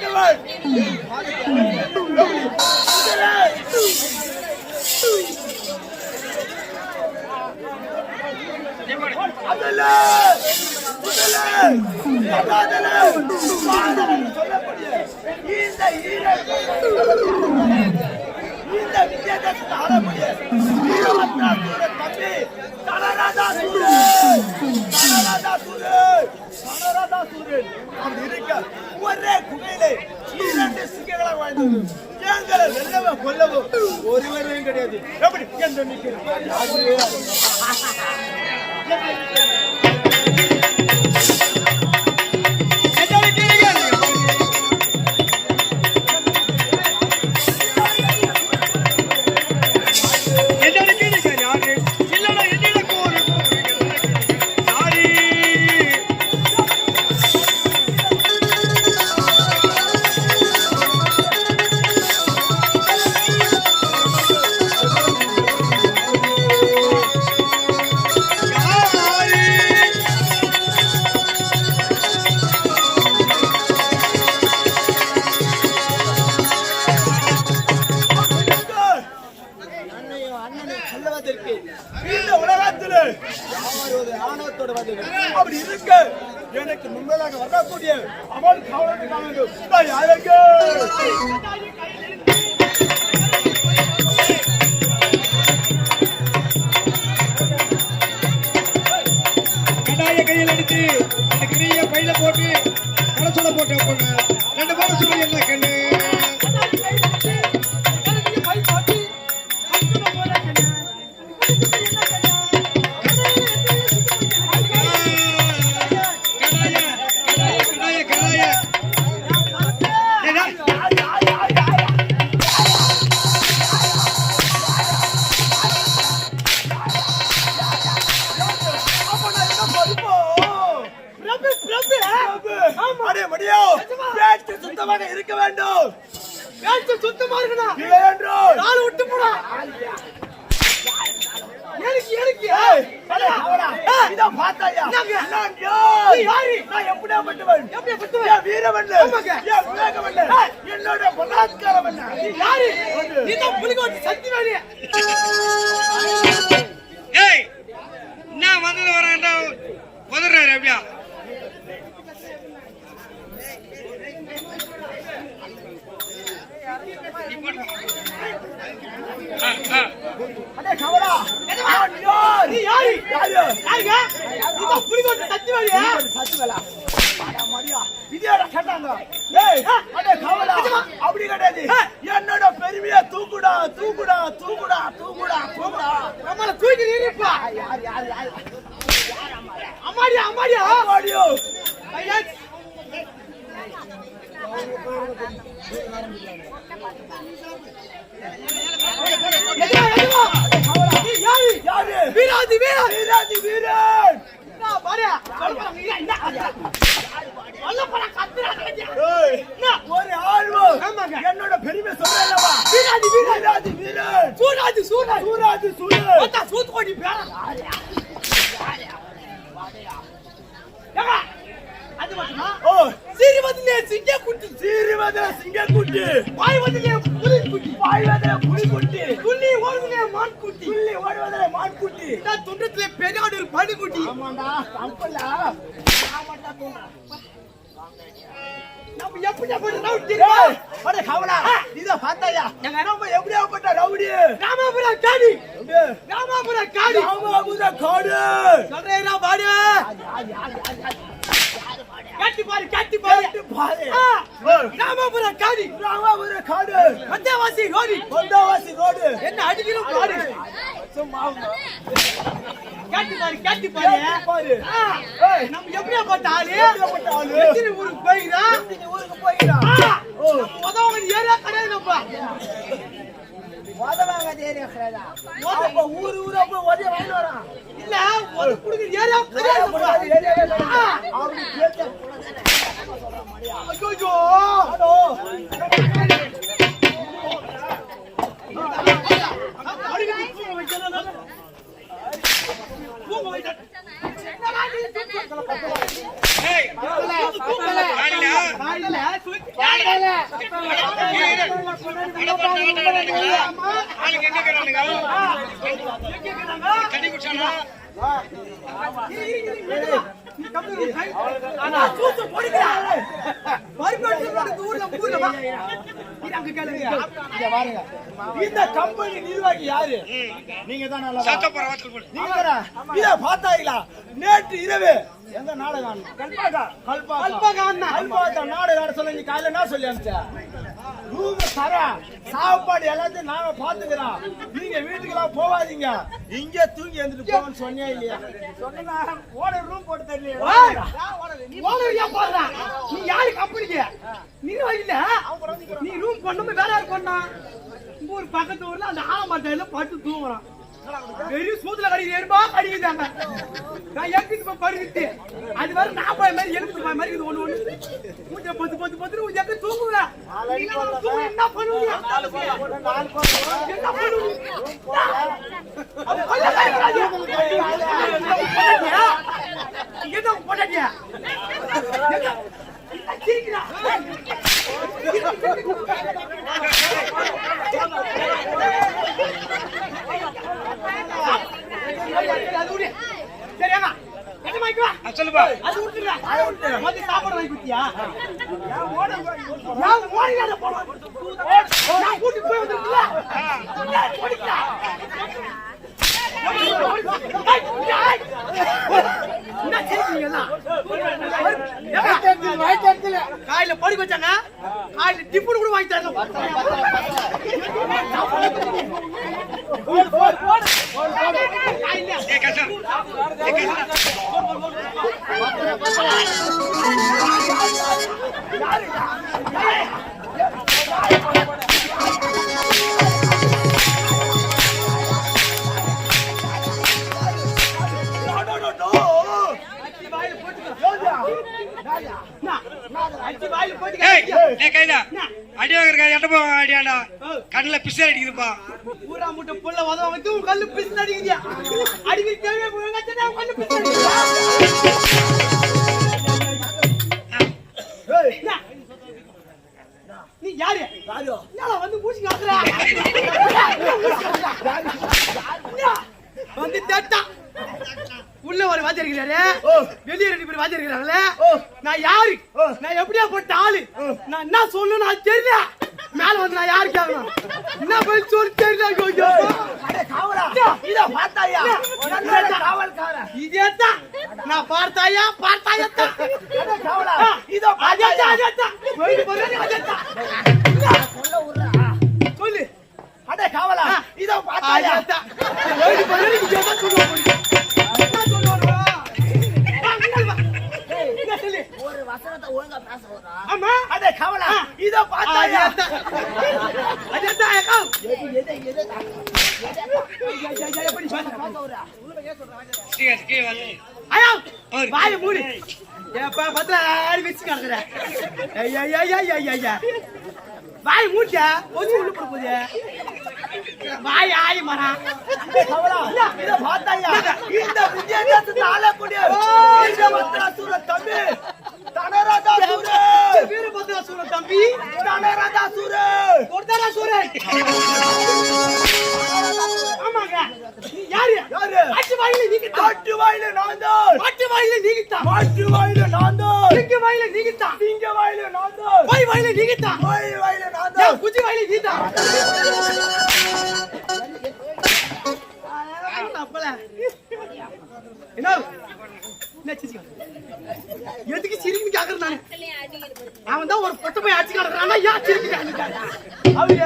அப்படி இருக்க என்னை கொண்டவள் குதிரை. அதுல முதல்ல சகாதல பாதலன் சொல்லக்கூடிய இந்த ஈரன் இந்த விஜயதசமி ஆடக்கூடிய வீரபத்ரா சூரன் தம்பி தலராஜா சூரன் தலராஜா சூரன் தலராஜா சூரன் அப்படி இருக்க ஒரே குகையிலே இரண்டு சிங்கங்களை வாழ்ந்தது. எங்களை வெல்லவோ கொல்லவோ ஒருவரையும் கிடையாது. எப்படி? என்று நிற்கிறேன் சுத்தமாக இருக்க வேண்டும் பேச்சு சுத்தமா இருக்குண்ணா இல்லை என்றால் நாலு விட்டு போடா எனக்கு எனக்கு ஏய், அடே, அவனா? இதோ பார்த்தாயா? நான் யார்? நீ யாரு? நான் எப்படியாப்பட்டவன்? எப்படியாப்பட்டவன்? என் வீரமல்ல. ஆமாங்க. என் விவேகமல்ல. என்னோட பலாத்காரம் என்ன? யாரு நீ தான் புலிகோட்டு சக்தி வேணி ஏய் என்ன வந்து வரேன்டா உதறாரு அப்படியா ஆ, ஆ. அடே, கவலா. நான் யார்? நீ யாரு யாரு? யாருங்க நீ தான் புலிகோட்டு சக்தி வேணி இப்படி சத்துவேலா. அடா, மரியா. இதேடா கேட்டாங்க. ஏய், அடே, கவலா. அப்படி கிடையாது. என்னோட பெருமையை தூக்குடா தூக்குடா தூக்குடா தூக்குடா தூக்குடா நம்மள தூக்கி நிறுப்பா யார் யார் யார் அம்மாடியா அம்மாடியா அம்மாடியோ. ஐயா வீராதி வீரா வீராதி வீரன் பாரு சொல்ல போற ஒரு ஆழ்வம். என்னோட பெருமை சொல்லலவா வீராதி வீராதி. வீரன். சூராதி சூராதி. சூராதி சூரன். ஒத்தா சூத்து கோடி பேரா அது மட்டுமா? ஓ. வந்து சிங்க குட்டி சீரிவத சிங்கக்குட்டி. வாய் வந்து புலி குட்டி பாய்வத புலிக்குட்டி. துள்ளி ஓடுதுங்க மான் குட்டி புள்ளி ஓடுவத மான்குட்டி. இந்த துண்டத்துல பெரியாடு ஒரு பனி குட்டி நம்ம எப்படி எப்படி ரவுடி தெரியுமா? அட கவலா இத பார்த்தாயா? எங்க நம்ம எப்படியாப்பட்ட ரவுடி? ராமாபுரம் காடி. ராமாபுரம் காடி! ராமாபுர காடு! சொல்றேன் பாடு? கட்டி பாரு கட்டி பாரு. பாரு. ராமாபுரம் காடி! ராமாபுர காடு! மத்தியவாசி ரோடி! கொண்டவாசி ரோடு! என்ன சும்மா கட்டி பாரு கட்டி பாரு. நம்ம எப்படியா பட்ட ஆளு? எத்தனை ஊருக்கு போயிருக்கா நீ ஊருக்கு ஓ. உதவங்க ஏரியா கிடையாது நம்ம உதவாங்க தேரியா கிடையாதா. ஊரு ஊரா போய் உதவி வாங்கி வரான். இல்ல குடுக்குற ஏரியா கிடையாது நம்ம. ஆ, அப்படி கேட்டு ஐயோ ஹலோ அடிக்கடி தூங்க வைக்கணும் தூங்க வைக்க ஏய் தூங்க இல்ல சுத்தி ஆளுங்க எங்க இருக்கிறானுங்க கட்டி குடிச்சானா மறுபடியும் ஊர்ல ஊர்ல அங்க கேளுங்க. இங்க பாருங்க இந்த கம்பெனி நிர்வாகி யாரு நீங்க தான் நீங்க? இத பார்த்தாங்களா நேற்று இரவு எந்த நாடகம் கல்பாக்கா அண்ணா. கல்பாக்கா நாடகம் ஆட சொல்ல நீ காலையில என்ன சொல்லி அனுப்பிச்ச ரூம் தர சாப்பாடு எல்லாத்தையும் நாங்க பாத்துக்கிறோம் நீங்க வீட்டுக்கெல்லாம் போகாதீங்க இங்க தூங்கி எழுந்துட்டு போங்கன்னு சொன்னே இல்லையா சொன்னா ஓட ரூம் போட்டு தரலையே ஓய். ஓனர் ஏன் போடுறான்? நீ யாரு கம்பெனிக்கு? நிர்வாகி இல்ல? நீ ரூம் கொண்டு வேற யாரு? உங்க ஊர் பக்கத்து ஊர்ல அந்த ஆலமரத்தடியில படுத்து தூங்குறான். வெறும் சூத்துல கடிக்குது, எறும்பா கடிக்குதாங்க. நான் எங்கிட்டு போய் படுக்குது? அது வர நாப்பாய் மாதிரி எலுமிச்சை பாய் மாதிரி இது ஒண்ணு ஒண்ணு. மூஞ்ச பத்து பத்து பத்து உன் எங்க தூங்குற? என்ன பண்ணுவீங்க? என்ன பண்ணுவீங்க? என்ன என்ன சிரிக்கிறா? அது விடு. சரி, ஏம்மா, கட்டு சொல்லுப்பா அது சாப்பாடு வாங்கி? ஏன் ஓடி? நான் கூட்டிட்டு போய் வந்திருக்கல? ஏன் ஓடிக்கிறா? என்ன சிரிக்கிறீங்க எல்லாம்? காலையில படுக்க வச்சாங்க. காலையில டிஃபன் கூட வாங்கி தரணும் போடு, அடி வாங்குற எட்ட போ அடியாண்டா கண்ணுல பிசை அடிக்குதுப்பா. ஊரா முட்டை புள்ள உதவ வந்து உன் கல்லு பிசு அடிக்குதியா? அடிக்க தேவையா கல்லு பிசு நீ யாரு? என்னடா வந்து மூச்சு காக்குற? வந்து தேட்டா உள்ள ஒரு வாத்தியார் இருக்கிறாரு. வெளியே ரெண்டு பேர் வாத்தியார் இருக்கிறாங்களே நான் யாரு? நான் எப்படியா போட்ட ஆளு? நான் என்ன சொல்லணும் நான் தெரியல. மேல வந்து நான் யாரு கேட்கணும் என்ன போய் சொல்லி தெரியல. இத பார்த்தாயா? நான் பார்த்தாயா? பார்த்தாயா தான். அட காவலா. இதோ அதேதான். சொல்லு அட காவலா. இதோ பார்த்தாயா? போறது இதேதான் சொல்லுவாங்க. ஆமா அட காவலா இதோ பார்த்தாயா அதேதான். அதேதான், அக்கா. எதை எதை ஐயா, எப்படி பேசுற? கீழே கீழே வந்து ஐயா. வாயை மூடு. ஏப்பா, பத்திர ஆடி வச்சு கிடக்குற. ஐயா, ஐயா, ஐயா, ஐயா. வாய் மூட்டா கொசு உள்ள போகுது வாய் மரம் காவலா இத பார்த்தாயா? இந்த விஜயதசமி ஆளக்கூடிய வீரபத்ராசுர தம்பி. வீரபத்ரா சூர தம்பி. தனராஜாசுர கொடுத்தாரா சூரன் வாயில நீங்கிட்டா காட்டு வாயில நான் தான் மாட்டு வாயில நீங்கிட்டா மாட்டு வாயில நான் தான் சிங்க வாயில நீங்கிட்டா சிங்க வாயில நான் தான் போய் வாயில நீங்கிட்டா கோயில் வாயில நான் ஏன் தான் குச்சி வாயில நீட்டா அப்பல. என்ன? என்ன எதுக்கு சிரிப்பு கேக்குறேன் நானு? அவன் தான் ஒரு பொட்டு போய் அடிச்சு கிடக்குறான் ஏன் சிரிக்கிறாங்க அவரு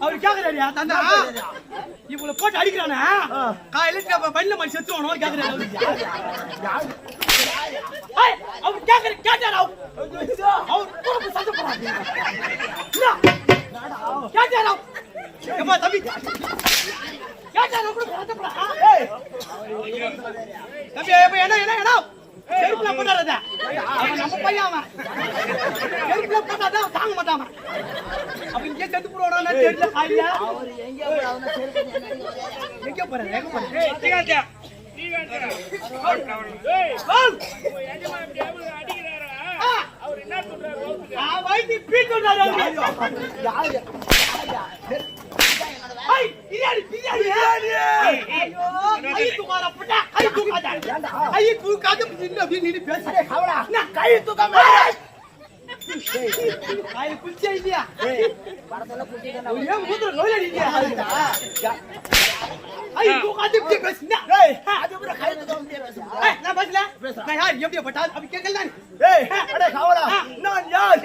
அவரு கேக்குறாரியா தந்தா? இவங்களை போட்டு அடிக்கிறானே? காலையில வண்டில மணி செத்துவானோ கேக்குறாரு. அவரு. ஏய், அவர் கேக்குற கேட்டாரு? அவர் அவர் கூட போய் சண்டை போறாரு கேட்டாரு தம்பி? அவர் தம்பி என்ன என்ன என்ன? செருப்புல அவன் நம்ம பையன் அவன். செருப்புல போட்டாதான் தாங்க மாட்டான் அவன். இங்கே செத்து போடுவானா தெரியல அவர் எங்க எங்க போறாரு எங்க போறாரு நீ வேண்டாம் வைத்தி யாரு? ஐ பிரியாணி பிரியாணி ஐயோ கை தூக்காத புட்டா கை தூக்காத. கை தூக்காத நின்னு அப்படியே நின்னு பேசுறே அடே, கவலா, கை தூக்காம? கை குச்சி இல்லையா படத்துல குட்டிட்டு ஒரே மூத்திர நோய் அடிங்க ஐ தூக்காத இப்படி பேசுனா ஏய், அதுக்கப்புறம் கை தூக்காம பேசுறா? நான் பேசல? நான் யார்? எப்படி பட்டா அப்படி கேட்கல நான். ஏய், அடே, கவலா, நான் யார்?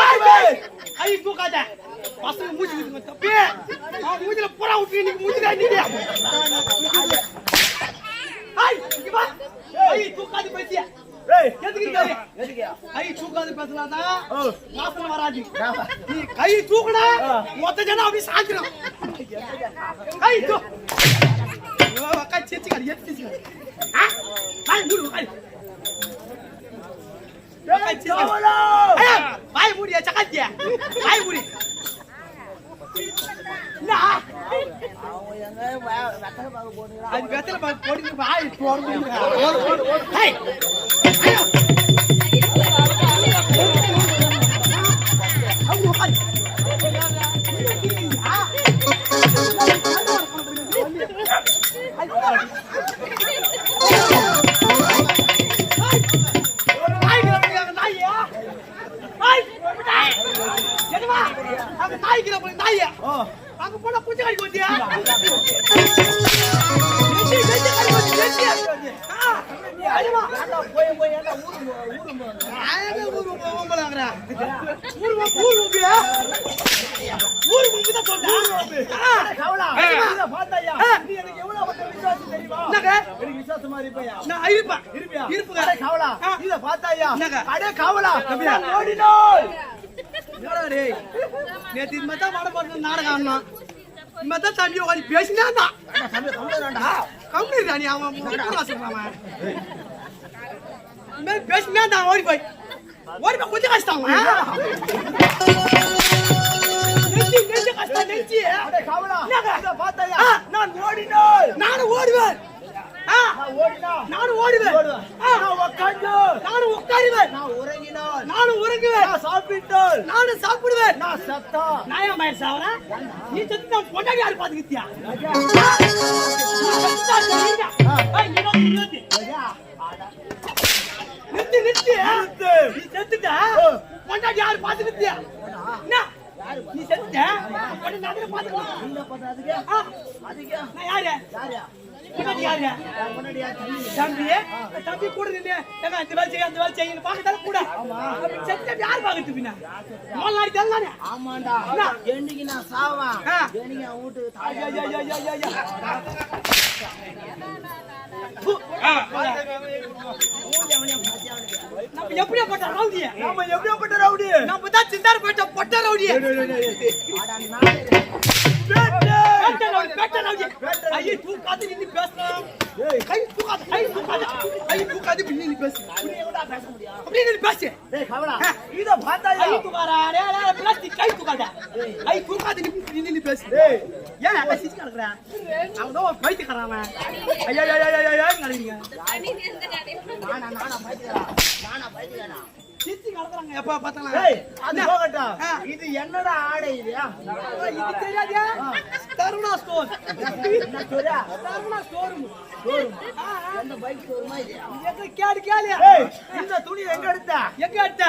பண்ணுவேன்? ஐ தூக்காத. பசங்க மூச்சு தப்பி மூஞ்சில புறா விட்டு நீங்க மூஞ்சில தூக்காத பேசிய? கை தூக்காது பேசலாதான் ஓ, வாசனை வராது. நீ கை தூக்குனா மொத்த ஜனம் அப்படியே சாஞ்சிரும். கை தூ. ஐயோ, அக்கா சிரிச்சுக்காரு எது சிரிச்சுக்காரு ஆ? வாய் மூடு. ஐயா, வாய் மூடியா சக்காத்தியா? வாய் மூடி என்ன அவங்க வெத்தலை பாக்கு அது வெத்தல வாய் போடுங்க ஹேய் ஐயோ அவங்க உட்காரு அங்க போனா குஞ்சு போட்டியா போய் போய் ஊருக்கு ஊருக்கு விசுவாசமா இருப்பையா? நான் இருப்பேன் இருப்பியா? இருப்பு அடே, காவலா இத இதை அடே, கவலா, இது மாதிரி மாட போட்டு நாடகம் இது மாதிரி தான் தம்பி உட்காந்து பேசினா தான். கம்பெனி ராணி அவன் சொல்றான் மாதிரி பேசினா தான் ஓடி போய் ஓடி போய் கொஞ்சம் கஷ்டம். நான் ஓடினோம். நானும் ஓடுவேன் நான். நானும் ஓடுவேன் ஓடுவேன். ஆ, நான் உட்காருவேன். நான் உறங்கினோம். நானும் உறங்குவேன். நான் சாப்பிட்டோம். நானும் சாப்பிடுவேன். நான் செத்தோம். நான் ஏன் மயர் நீ செத்து நான் பொண்டாடி யாரு பாத்துக்கிட்டியா? நிறுத்து நிறுத்து. நிறுத்து. நீ செத்துட்ட. பொண்டாடி யாரு பாத்துக்கிட்டியா? என்ன? நீ செத்துட்ட? பொண்டாடி பாத்துக்கலாம் அதுக்கு. நான் யாரு? யாரு? தம்பி? தம்பி கூட நின்று ஏங்க இந்த வேலை செய்ய அந்த வேலை செய்யணும் பார்க்கத்தால கூட. செத்துட்ட யார் பாக்குறது பின்ன? மூணு நாளைக்கு தானே ஆமாண்டா. என்ன? என்னைக்கு நான் சாவேன். என்னைக்கு என் வீட்டு ஐயா, ஐயா, ஐயா. நம்ம எப்படியாப்பட்ட ரவுடி? நம்ம தான் சிந்தார் பேட்ட ரவுடி. ஐயே தூக்காது நின்னு பேசலாம் ஏய். கை தூக்காது கை தூக்காது கை தூக்காது இப்படி நின்னு பேசு அப்படி நின்னு பேசு டேய் கவலா இத பார்த்தாயா கை தூக்காரா டே டே பிளாஸ்டிக் கை தூக்காத கை தூக்காது நின்னு நின்னு பேசு டேய் ஏன் அங்க சிச்சி கிடக்குற அவன் தான் பைத்தியக்காரன் அவன் ஐயா ஐயா ஐயா ஐயா நடக்கிறீங்க நானா நானா பைத்தியக்காரா நானா பைத்தியக்காரா சிச்சி கிடக்குறாங்க எப்ப பார்த்தாலும் டேய் அது போகட்டும் ஆ. இது என்னடா ஆடை இது இது தெரியாதா தருணா ஸ்டோர் தருணா ஸ்டோர் எந்த பைக் ஷோரூமா இது எங்க கேடு கேளு இந்த துணி எங்க எடுத்த எங்க எடுத்த.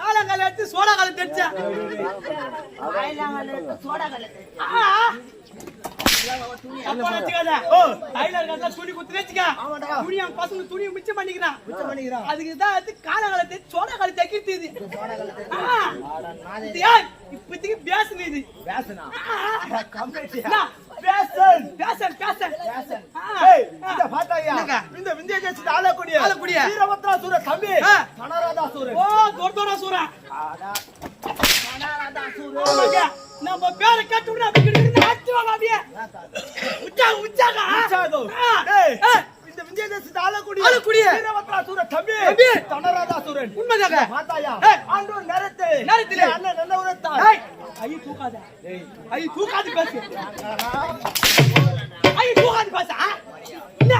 காலங்கால எடுத்து சோடா காலம் தெரிச்சேன் ஆயிலாங்கல்ல இருந்து சோடா அப்பா வச்சுக்காத ஓ. டைலர் கட்டல துணி குத்து வச்சுக்க. துணி அவன் பசங்க துணி மிச்சம் பண்ணிக்கிறான். மிச்சம் பண்ணிக்கிறான். அதுக்கு தான் இது ஆ. இது ஏன் இப்போதைக்கு பேசுன இது. என்ன? பேசன் பேசன் பேசன் பேசன் பார்த்தாயா என்னங்க? இந்த விந்திய தேசத்து ஆளக்கூடிய ஆளக்கூடிய. வீரபத்ராசுர தம்பி. ஆ. கனராதாசுரன் ஓ தோர்தோரா சூரா. நம்ம பேரை கேட்டு விட அப்படி கிட்ட ஆச்சுவாங்க அப்படியே உச்சாக உச்சாக ஆ. இந்த விந்திய தேசத்து ஆளக்கூடிய ஆளக்கூடிய. வீரபத்ராசுர தம்பி தம்பி. கனராதாசுரன் உண்மைதாங்க பார்த்தாயா ஏய். ஆண்டோர் நேரத்து நேரத்திலே. அண்ணன் நல்ல உரத்தான் ஏய், ஐயோ தூக்காத ஐயோ தூக்காது பேசு ஐயோ தூக்காது பேச ஆ? என்ன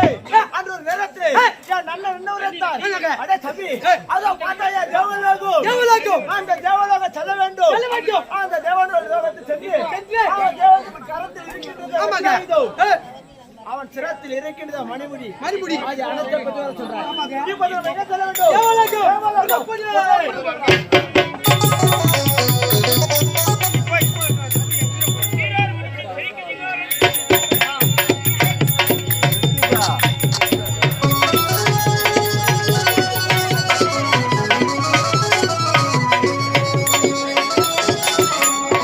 ஏய், ஆண்டோர் நேரத்து ஏய். என் நல்ல நல்ல உரத்தான் என்னங்க? அடே தம்பி ஏய். அதோ பார்த்தாயா தேவலோகம் தேவலோகம். அந்த ஆமாங்க இதோ. ஏய், அவன் சிரத்தில் இருக்கின்றதா மணிமுடி. மணிமுடி. அது அனைத்தை பற்றி சொல்றான்.